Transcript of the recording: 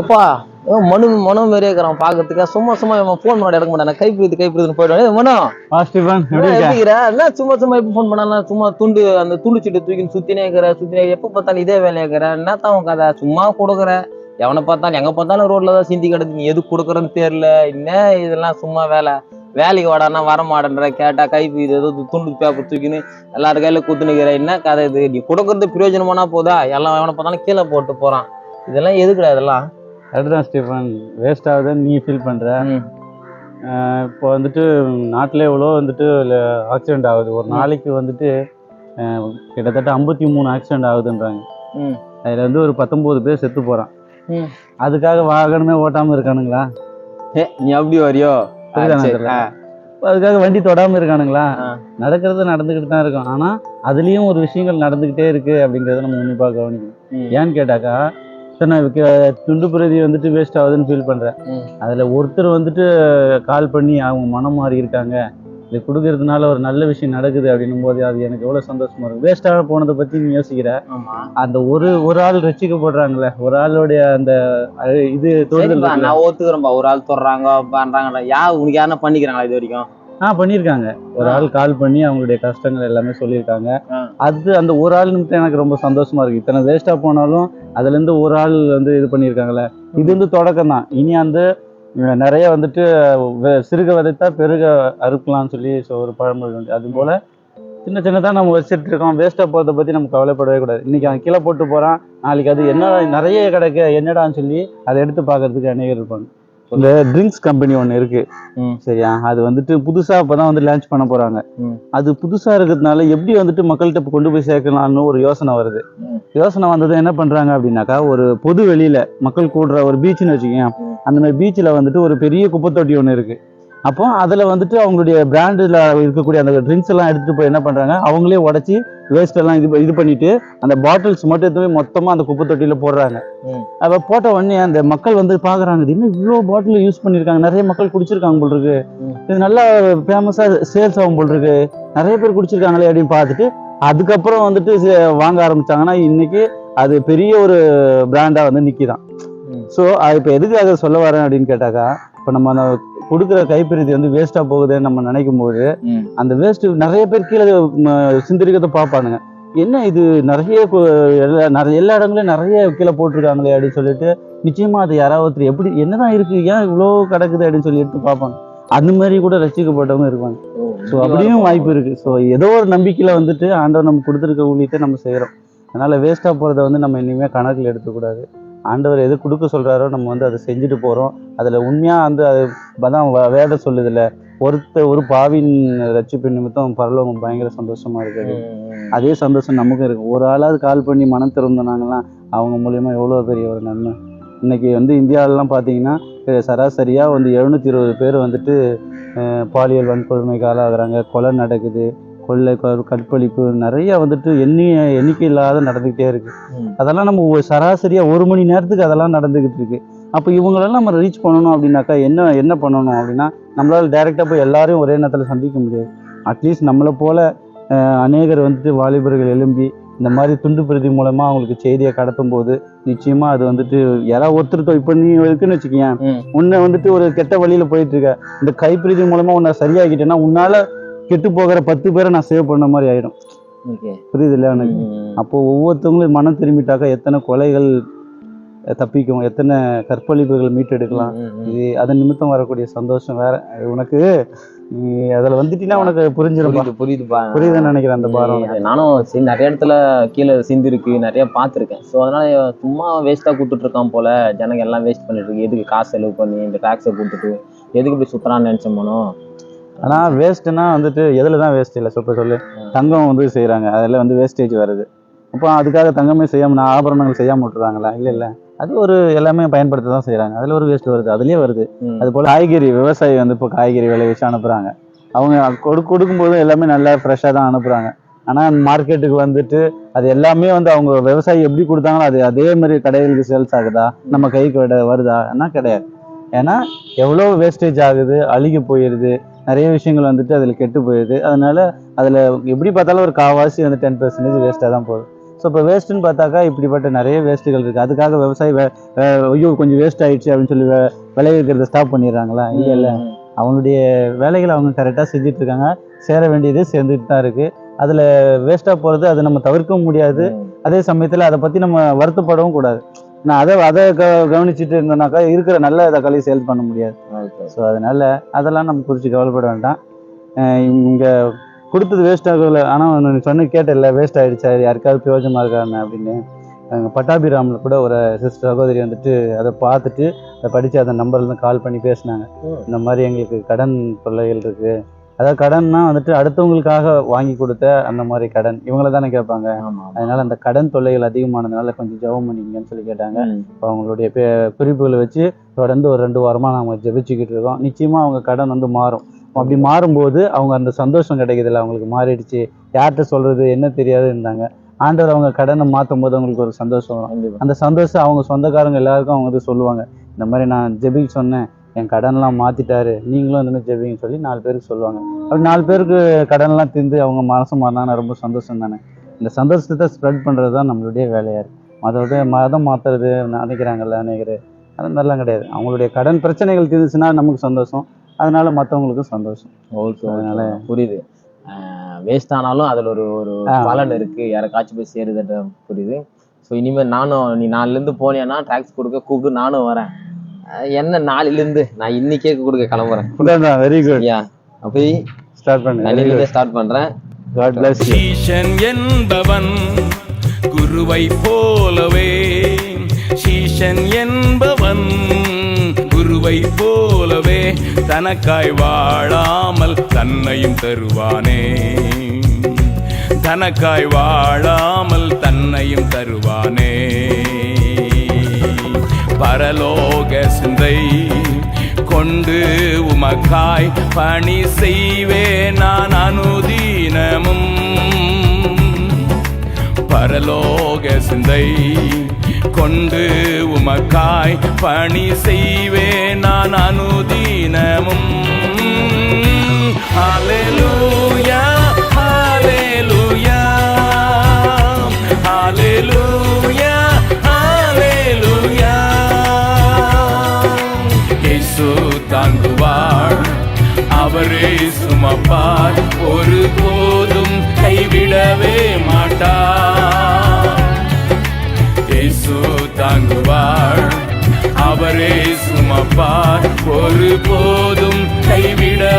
எப்பா? மனு மனு மாரியே இருக்கிறான் பாக்கிறதுக்கு. சும்மா சும்மா இவன் ஃபோன் பண்ண எடுக்க மாட்டான். கைப்பிடித்து கைப்பிடித்துன்னு போயிடுவான் மனு. என்ன சும்மா சும்மா எப்ப ஃபோன் பண்ணாலும் சும்மா துண்டு அந்த துண்டு சீட்டு தூக்கின்னு சுத்தினே இருக்கிற சுத்தினே எப்ப பார்த்தாலும் இதே வேலையா இருக்கிற? என்னத்தான் உன் கதை? சும்மா கொடுக்குற. எவனை பார்த்தாலும் எங்க பார்த்தாலும் ரோட்ல தான் சிந்தி கிடக்கு. நீ எது கொடுக்குறன்னு தெரியல. என்ன இதெல்லாம் சும்மா வேலை? வேலைக்கு வாடான்னா வர மாட்டேன்ற. கேட்டா கைப்பு இது ஏதோ துண்டு பேப்பர் தூக்கின்னு எல்லாரு கையில குத்துனுக்கிற. என்ன கதை இது? நீ கொடுக்கறது பிரயோஜனமானா போதா? எல்லாம் எவனை பார்த்தாலும் கீழே போட்டு போறான். இதெல்லாம் எதுக்குடா இதெல்லாம்? அதுதான் ஸ்டீஃபன். வேஸ்ட் ஆகுதுன்னு நீ ஃபீல். ஆஹ் இப்போ வந்துட்டு நாட்டில் எவ்வளோ வந்துட்டு ஆக்சிடென்ட் ஆகுது. ஒரு நாளைக்கு வந்துட்டு கிட்டத்தட்ட ஐம்பத்தி மூணு ஆக்சிடென்ட் ஆகுதுன்றாங்க. அதில் வந்து ஒரு பத்தொம்போது பேர் செத்து போகிறான். அதுக்காக வாகனமே ஓட்டாமல் இருக்கானுங்களா? ஏ, நீ அப்படி வரியோ? அதுக்காக வண்டி தொடாமல் இருக்கானுங்களா. நடக்கிறது நடந்துக்கிட்டு தான் இருக்கும். ஆனால் அதுலேயும் ஒரு விஷயங்கள் நடந்துக்கிட்டே இருக்கு அப்படிங்கிறத நம்ம உன்னிப்பாக கவனிக்கணும். ஏன்னு கேட்டாக்கா சரி நான் துண்டு பிரதி வந்துட்டு வேஸ்ட் ஆகுதுன்னு ஃபீல் பண்ணுறேன். அதில் ஒருத்தர் வந்துட்டு கால் பண்ணி அவங்க மனம் மாறி இருக்காங்க. இது கொடுக்கறதுனால ஒரு நல்ல விஷயம் நடக்குது அப்படின்னும் போது அது எனக்கு எவ்வளோ சந்தோஷமா இருக்கும் வேஸ்ட்டாக போனதை பற்றி நீ யோசிக்கிற. அந்த ஒரு ஒரு ஆள் ரசிக்கப்படுறாங்களே ஒரு ஆளுடைய அந்த இது தொடுதல். நான் ஒத்துக்கிறேன்ப்பா ஒரு ஆள் தொடுறாங்க பண்றாங்க யா உனக்கு யாருன்னா பண்ணிக்கிறாங்களா இது வரைக்கும்? ஆ பண்ணியிருக்காங்க. ஒரு. ஆள் கால் பண்ணி அவங்களுடைய கஷ்டங்கள் எல்லாமே சொல்லியிருக்காங்க. அது அந்த ஒரு ஆள் எனக்கு ரொம்ப சந்தோஷமா இருக்கு. இத்தனை வேஸ்டா போனாலும் அதுல இருந்து ஒரு ஆள் வந்து இது பண்ணியிருக்காங்கல்ல. இது வந்து தொடக்கம் தான் இனி அந்த நிறைய வந்துட்டு வெ- சிறுக விதைத்தா பெருக அறுக்கலாம்னு சொல்லி ஒரு பழமொழி உண்டு. அது போல சின்ன சின்னதா நம்ம வச்சுட்டு இருக்கோம். வேஸ்டா போறத பத்தி நம்ம கவலைப்படவே கூடாது. இன்னைக்கு அவன் கீழே போட்டு போறான். நாளைக்கு அது என்ன நிறைய கிடைக்க. என்னடான்னு சொல்லி அதை எடுத்து பார்க்கறதுக்கு அநேகர் இருப்பாங்க. இந்த ட்ரிங்க்ஸ் கம்பெனி ஒன்று இருக்கு. சரியா அது வந்துட்டு புதுசா இப்பதான் வந்து லான்ச் பண்ண போறாங்க. அது புதுசா இருக்கிறதுனால எப்படி வந்துட்டு மக்கள்கிட்ட கொண்டு போய் சேர்க்கலாம்னு ஒரு யோசனை வருது. யோசனை வந்தது என்ன பண்றாங்க அப்படின்னாக்கா ஒரு பொது வெளியில மக்கள் கூடுற ஒரு பீச்னு வச்சுக்கோங்க. அந்த மாதிரி பீச்சில் வந்துட்டு ஒரு பெரிய குப்பை தொட்டி ஒன்று இருக்கு அப்போ அதுல வந்துட்டு அவங்களுடைய பிராண்டில் இருக்கக்கூடிய அந்த ட்ரிங்க்ஸ் எல்லாம் எடுத்துட்டு போய் என்ன பண்றாங்க அவங்களே உடைச்சி வேஸ்ட் எல்லாம் இது இது பண்ணிட்டு அந்த பாட்டில்ஸ் மட்டும் எடுத்து போய் மொத்தமா அந்த குப்பை தொட்டியில போடுறாங்க. அப்ப போட்ட உடனே அந்த மக்கள் வந்து பாக்குறாங்க இது என்ன இவ்வளோ பாட்டில் யூஸ் பண்ணிருக்காங்க நிறைய மக்கள் குடிச்சிருக்காங்க போல் இருக்கு. இது நல்லா ஃபேமஸா சேல்ஸ் ஆகும் போல் இருக்கு நிறைய பேர் குடிச்சிருக்காங்களே அப்படின்னு பார்த்துட்டு அதுக்கப்புறம் வந்துட்டு வாங்க ஆரம்பிச்சாங்கன்னா இன்னைக்கு அது பெரிய ஒரு பிராண்டா வந்து நிக்கிதான் ம். ஸோ இப்போ எதுக்காக சொல்ல வரேன் அப்படின்னு கேட்டாக்கா இப்போ நம்ம அந்த கொடுக்குற கைப்பிரதி வந்து வேஸ்டா போகுதுன்னு நம்ம நினைக்கும் போது. அந்த வேஸ்ட் நிறைய பேர் கீழே சிந்தரிக்கிறத பார்ப்பானுங்க. என்ன இது நிறைய நிறைய எல்லா இடங்களையும் நிறைய கீழே போட்டிருக்காங்களே அப்படின்னு சொல்லிட்டு நிச்சயமா அது யாராவது எப்படி என்னதான் இருக்கு ஏன் இவ்வளோ கிடக்குது அப்படின்னு சொல்லி எடுத்து பார்ப்பாங்க. அந்த மாதிரி கூட ரசிக்கப்பட்டவங்க இருப்பாங்க. ஸோ அப்படியும் வாய்ப்பு இருக்கு. ஸோ ஏதோ ஒரு நம்பிக்கையில வந்துட்டு ஆண்டவர் நம்ம கொடுத்துருக்க ஊழியத்தை நம்ம செய்கிறோம் அதனால வேஸ்ட்டாக போகிறத வந்து நம்ம இனிமேல் கணக்கில் எடுத்துக்கூடாது ஆண்டவர் எது கொடுக்க சொல்றாரோ நம்ம வந்து அதை செஞ்சுட்டு போகிறோம் அதில் உண்மையாக வந்து அது அதான் வேதம் சொல்லுதுல்ல ஒருத்த ஒரு பாவின் ரட்சிப்பு நிமித்தம் பரலோகம் பயங்கர சந்தோஷமா இருக்குது. அதே சந்தோஷம் நமக்கும் இருக்கு. ஒரு ஆளாவது கால் பண்ணி மனம் திறந்தாங்கலாம் அவங்க மூலியமா எவ்வளோ பெரிய ஒரு நன்மை. இன்னைக்கு வந்து இந்தியாவிலலாம் பார்த்தீங்கன்னா அஹ் சராசரியா வந்து எழுநூத்தி இருபது பேர் வந்துட்டு பாலியல் வன்கொடுமைக்கு ஆளாகிறாங்க. கொலை நடக்குது. கொள்ளை கற்பழிப்பு நிறைய வந்துட்டு எண்ணி எண்ணிக்கை இல்லாத நடந்துக்கிட்டே இருக்கு. அதெல்லாம் நம்ம ஒரு சராசரியா ஒரு மணி நேரத்துக்கு அதெல்லாம் நடந்துகிட்டு இருக்கு. அப்போ இவங்களெல்லாம் நம்ம ரீச் பண்ணணும் அப்படின்னாக்கா என்ன என்ன பண்ணணும் அப்படின்னா நம்மளால டைரெக்டாக போய் எல்லாரையும் ஒரே நேரத்தில் சந்திக்க முடியாது. அட்லீஸ்ட் நம்மளை போல அநேகர் வந்துட்டு வாலிபர்கள் எழும்பி இந்த மாதிரி துண்டு பிரதி மூலமா அவங்களுக்கு செய்தியை கடத்தும் போது நிச்சயமா அது வந்துட்டு யாராவது ஒருத்தர் இப்போ நீ இருக்குன்னு வச்சுக்கேன். உன்னை வந்துட்டு ஒரு கெட்ட வழியில போயிட்டு இருக்க. இந்த கைப்பிரதி மூலமா உன்னை சரியாக்கிட்டேன்னா உன்னால கெட்டு போகிற பத்து பேரை நான் சேவ் பண்ண மாதிரி ஆயிடும். புரியுது இல்லையா எனக்கு அப்போ ஒவ்வொருத்தவங்களும் மனம் திரும்பிட்டாக்கா எத்தனை கொலைகள் தப்பிக்கும் எத்தனை கற்பழிப்புகள் மீட்டெடுக்கலாம். இது அதன் நிமித்தம் வரக்கூடிய சந்தோஷம் வேற. உனக்கு நீ அதுல வந்துட்டீங்கன்னா உனக்கு புரியுது புரியுதுப்பா. புரியுதுன்னு நினைக்கிறேன் அந்த பாரம் நானும் சரி நிறைய இடத்துல கீழே சிந்திருக்கு நிறைய பார்த்துருக்கேன். ஸோ அதனால சும்மா வேஸ்ட்டாக கொடுத்துட்டு இருக்கான் போல. ஜனங்க எல்லாம் வேஸ்ட் பண்ணிட்டு இருக்கு. எதுக்கு காசு செலவு பண்ணி இந்த டாக்ஸை கொடுத்துட்டு எதுக்கு இப்படி சுத்தலாம்னு நினைச்சோம் மனோ ஆனா வேஸ்ட்னா வந்துட்டு எதுல தான் வேஸ்ட் இல்லை சொல்ல. சொல்லு. தங்கம் வந்து செய்றாங்க. அதுல வந்து வேஸ்டேஜ் வருது. அப்போ அதுக்காக தங்கமே செய்யாம நான் ஆபரணங்கள் செய்யாம விட்டுறாங்களா? இல்ல இல்ல. அது ஒரு எல்லாமே பயன்படுத்த தான் செய்றாங்க. அதுல ஒரு வேஸ்ட் வருது. அதுலயே வருது. அது போல காய்கறி விவசாயி வந்து இப்போ காய்கறி விளைவிச்சு அனுப்புறாங்க. அவங்க கொடு கொடுக்கும்போது எல்லாமே நல்லா ஃப்ரெஷ்ஷாக தான் அனுப்புறாங்க. ஆனா மார்க்கெட்டுக்கு வந்துட்டு அது எல்லாமே வந்து அவங்க விவசாயி எப்படி கொடுத்தாங்களோ அது அதே மாதிரி கடைகளுக்கு சேல்ஸ் ஆகுதா? நம்ம கைக்கு விட வருதா? என்ன கிடையாது. ஏன்னா எவ்வளோ வேஸ்டேஜ் ஆகுது? அழுகி போயிடுது நிறைய விஷயங்கள் வந்துட்டு அதில் கெட்டு போயிடுது. அதனால அதில் எப்படி பார்த்தாலும் ஒரு காவாசி வந்து டென் பர்சன்டேஜ் வேஸ்ட்டாக தான் போகுது. ஸோ இப்போ வேஸ்ட்டுன்னு பார்த்தாக்கா இப்படிப்பட்ட நிறைய வேஸ்ட்டுகள் இருக்குது அதுக்காக விவசாயி ஐயோ கொஞ்சம் வேஸ்ட் ஆயிடுச்சு அப்படின்னு சொல்லி வே- விளைவிக்கிறத ஸ்டாப் பண்ணிடுறாங்களா? இல்லை இல்லை. அவங்களுடைய வேலைகளை அவங்க கரெக்டாக செஞ்சுட்டு இருக்காங்க. சேர வேண்டியது சேர்ந்துட்டு தான் இருக்குது அதில் வேஸ்ட்டாக போகிறது அதை நம்ம தவிர்க்கவும் முடியாது. அதே சமயத்தில் அதை பற்றி நம்ம வருத்தப்படவும் கூடாது. நான் அதை அதை க கவனிச்சுட்டு இருந்தோம்னாக்கா இருக்கிற நல்ல தக்காளி சேல் பண்ண முடியாது. ஸோ அதனால அதெல்லாம் நம்ம குறித்து கவலைப்பட வேண்டாம். இங்கே கொடுத்தது வேஸ்ட் ஆகல ஆனால் நீ சொன்ன கேட்டல வேஸ்ட் ஆயிடுச்சா? யாருக்காவது பிரயோஜனமாக இருக்காங்க அப்படின்னு. பட்டாபிராமில் கூட ஒரு சிஸ்டர் சகோதரி வந்துட்டு அதை பார்த்துட்டு அதை படித்து அந்த நம்பர்லேருந்து கால் பண்ணி பேசினாங்க. இந்த மாதிரி எங்களுக்கு கடன் தொல்லைகள் இருக்குது அதாவது கடன்னா வந்துட்டு அடுத்தவங்களுக்காக வாங்கி கொடுத்த அந்த மாதிரி கடன். இவங்கள தானே கேட்பாங்க. அதனால அந்த கடன் தொல்லைகள் அதிகமானதுனால கொஞ்சம் ஜெபம் பண்ணிங்கன்னு சொல்லி கேட்டாங்க. இப்போ அவங்களுடைய பே- குறிப்புகளை வச்சு தொடர்ந்து ஒரு ரெண்டு வாரமாக நாங்கள் ஜெபிச்சுக்கிட்டு இருக்கோம். நிச்சயமாக அவங்க கடன் வந்து மாறும். அப்படி மாறும்போது அவங்க அந்த சந்தோஷம் கிடைக்குதுல்ல அவங்களுக்கு மாறிடுச்சு. யார்கிட்ட சொல்கிறது என்ன தெரியாது இருந்தாங்க ஆண்டவர் அவங்க கடனை மாற்றும் போது அவங்களுக்கு ஒரு சந்தோஷம் வரும். அந்த சந்தோஷம் அவங்க சொந்தக்காரங்க எல்லாருக்கும் அவங்க வந்து சொல்லுவாங்க. இந்த மாதிரி நான் ஜெபிக்க சொன்னேன். என் கடன்லாம் மாற்றிட்டாரு நீங்களும் வந்து ஜெபிங்க சொல்லி நாலு பேருக்கு சொல்லுவாங்க. அப்படி நாலு பேருக்கு கடன்லாம் திந்து அவங்க மனசு மாறினா ரொம்ப சந்தோஷம் தானே? இந்த சந்தோஷத்தை ஸ்ப்ரெட் பண்ணுறது தான் நம்மளுடைய வேலையாக இருக்குது மதத்தை மதம் மாற்றுறது நினைக்கிறாங்கல்ல அநேகர். அது மாதிரிலாம் கிடையாது. அவங்களுடைய கடன் பிரச்சனைகள் தீர்ந்துச்சுன்னா நமக்கு சந்தோஷம். அதனால மற்றவங்களுக்கும் சந்தோஷம். ஓகே அதனால- புரியுது. வேஸ்ட் ஆனாலும் அதுல ஒரு ஒரு. பலன் இருக்கு. யாருக்காச்சும் போய் சேருதுன்ற புரியுது. ஸோ இனிமேல் நானும் நீ நாலுல இருந்து போனேன்னா டாக்ஸ் கொடுக்க கூப்பிட்டு நானும் வரேன். என்ன நாளையில இருந்து நான் இன்னைக்கே கொடுக்க கிளம்புறேன். வெரி குட் ஐயா போய் ஸ்டார்ட் பண்ணு ஸ்டார்ட் பண்றேன். காட் பிளஸ் யூ சீஷன் என்பவன் குருவை போலவே. சீஷன் என்பவன் குருவை போலவே. தனக்காய் வாழாமல் தன்னையும் தருவானே. தனக்காய் வாழாமல் தன்னையும் தருவானே. பரலோக சிந்தை கொண்டு உமக்காய் பணி செய்வேன் நான் அனுதீனமும். பரலோக சிந்தை கொண்டு உமக்காய் பணி செய்வேன் நான் அனுதீன அவரே சுமப்பார். ஒரு போதும் கைவிடவே மாட்டார். இயேசு தாங்குவார். அவரே சுமப்பார். ஒரு போதும் கைவிட